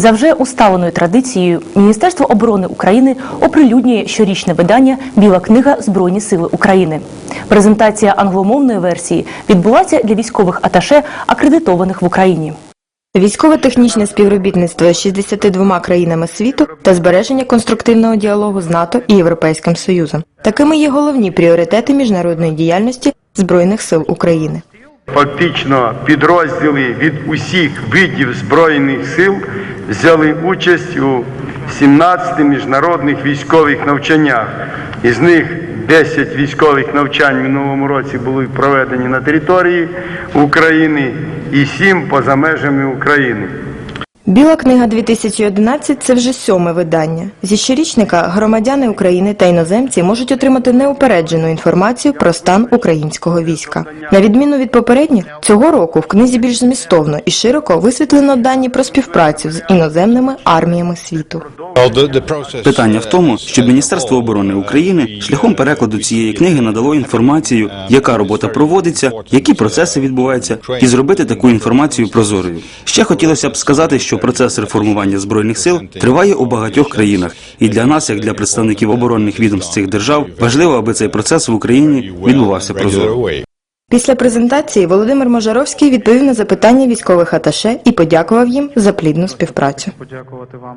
За вже усталеною традицією Міністерство оборони України оприлюднює щорічне видання Біла книга Збройні сили України. Презентація англомовної версії відбулася для військових аташе, акредитованих в Україні. Військово-технічне співробітництво з 62 країнами світу та збереження конструктивного діалогу з НАТО і Європейським Союзом. Такими є головні пріоритети міжнародної діяльності Збройних сил України. Фактично підрозділи від усіх видів Збройних сил взяли участь у 17 міжнародних військових навчаннях. Із них 10 військових навчань в минулому році були проведені на території України і 7 поза межами України. Біла книга 2011 – це вже сьоме видання. Зі щорічника громадяни України та іноземці можуть отримати неупереджену інформацію про стан українського війська. На відміну від попередніх, цього року в книзі більш змістовно і широко висвітлено дані про співпрацю з іноземними арміями світу. Питання в тому, щоб Міністерство оборони України шляхом перекладу цієї книги надало інформацію, яка робота проводиться, які процеси відбуваються, і зробити таку інформацію прозорою. Ще хотілося б сказати, що процес реформування збройних сил триває у багатьох країнах, і для нас, як для представників оборонних відомств цих держав, важливо, аби цей процес в Україні відбувався прозоро. Після презентації Володимир Можаровський відповів на запитання військових аташе і подякував їм за плідну співпрацю. подякувати вам.